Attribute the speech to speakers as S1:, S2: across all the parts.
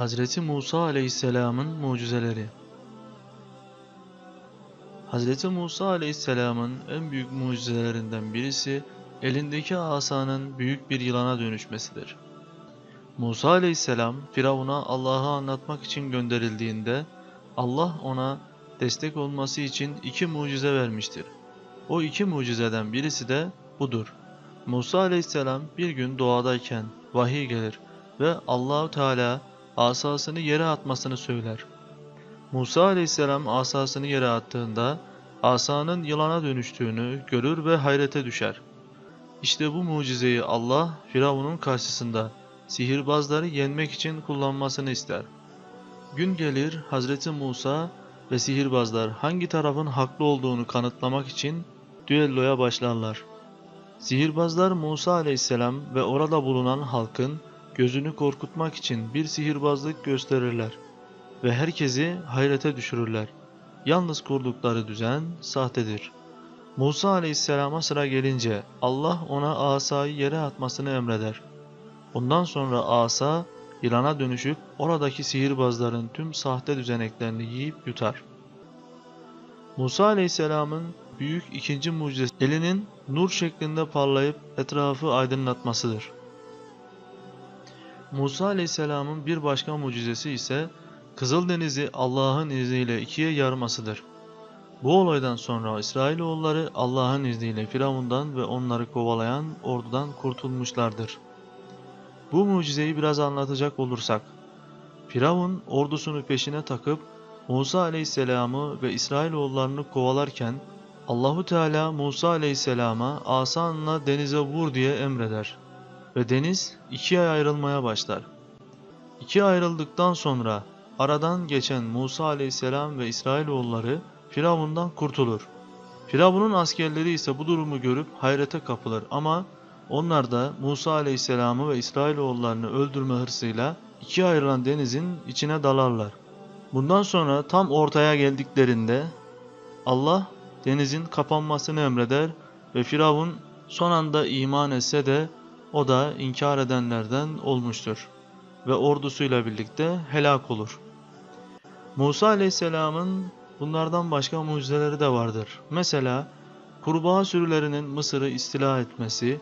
S1: Hazreti Musa Aleyhisselam'ın mucizeleri Hazreti Musa Aleyhisselam'ın en büyük mucizelerinden birisi elindeki asanın büyük bir yılana dönüşmesidir. Musa Aleyhisselam Firavun'a Allah'ı anlatmak için gönderildiğinde Allah ona destek olması için iki mucize vermiştir. O iki mucizeden birisi de budur. Musa Aleyhisselam bir gün doğadayken vahiy gelir ve Allahu Teala asasını yere atmasını söyler. Musa Aleyhisselam asasını yere attığında asanın yılana dönüştüğünü görür ve hayrete düşer. İşte bu mucizeyi Allah Firavun'un karşısında sihirbazları yenmek için kullanmasını ister. Gün gelir Hazreti Musa ve sihirbazlar hangi tarafın haklı olduğunu kanıtlamak için düelloya başlarlar. Sihirbazlar Musa aleyhisselam ve orada bulunan halkın gözünü korkutmak için bir sihirbazlık gösterirler ve herkesi hayrete düşürürler. Yalnız kurdukları düzen sahtedir. Musa aleyhisselama sıra gelince Allah ona asayı yere atmasını emreder. Bundan sonra asa yılana dönüşüp oradaki sihirbazların tüm sahte düzeneklerini yiyip yutar. Musa aleyhisselamın büyük ikinci mucizesi elinin nur şeklinde parlayıp etrafı aydınlatmasıdır. Musa aleyhisselamın bir başka mucizesi ise Kızıldeniz'i Allah'ın izniyle ikiye yarmasıdır. Bu olaydan sonra İsrailoğulları Allah'ın izniyle Firavundan ve onları kovalayan ordudan kurtulmuşlardır. Bu mucizeyi biraz anlatacak olursak, Firavun ordusunu peşine takıp Musa aleyhisselamı ve İsrailoğullarını kovalarken Allahu Teala Musa aleyhisselama asanla denize vur diye emreder ve deniz ikiye ayrılmaya başlar. İkiye ayrıldıktan sonra aradan geçen Musa aleyhisselam ve İsrailoğulları Firavundan kurtulur. Firavun'un askerleri ise bu durumu görüp hayrete kapılır ama onlar da Musa aleyhisselamı ve İsrailoğullarını öldürme hırsıyla ikiye ayrılan denizin içine dalarlar. Bundan sonra tam ortaya geldiklerinde Allah denizin kapanmasını emreder ve Firavun son anda iman etse de o da inkar edenlerden olmuştur ve ordusuyla birlikte helak olur. Musa aleyhisselamın bunlardan başka mucizeleri de vardır. Mesela kurbağa sürülerinin Mısır'ı istila etmesi,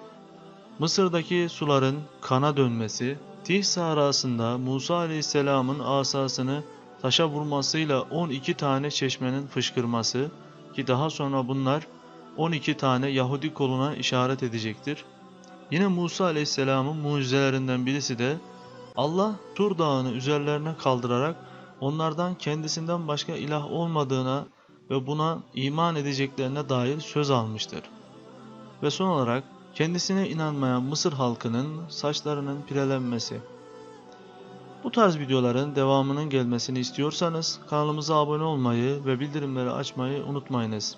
S1: Mısır'daki suların kana dönmesi, Tih Sahrası'nda Musa aleyhisselamın asasını taşa vurmasıyla 12 tane çeşmenin fışkırması ki daha sonra bunlar 12 tane Yahudi koluna işaret edecektir. Yine Musa aleyhisselamın mucizelerinden birisi de Allah Tur dağını üzerlerine kaldırarak onlardan kendisinden başka ilah olmadığına ve buna iman edeceklerine dair söz almıştır. Ve son olarak kendisine inanmayan Mısır halkının saçlarının pirelenmesi. Bu tarz videoların devamının gelmesini istiyorsanız kanalımıza abone olmayı ve bildirimleri açmayı unutmayınız.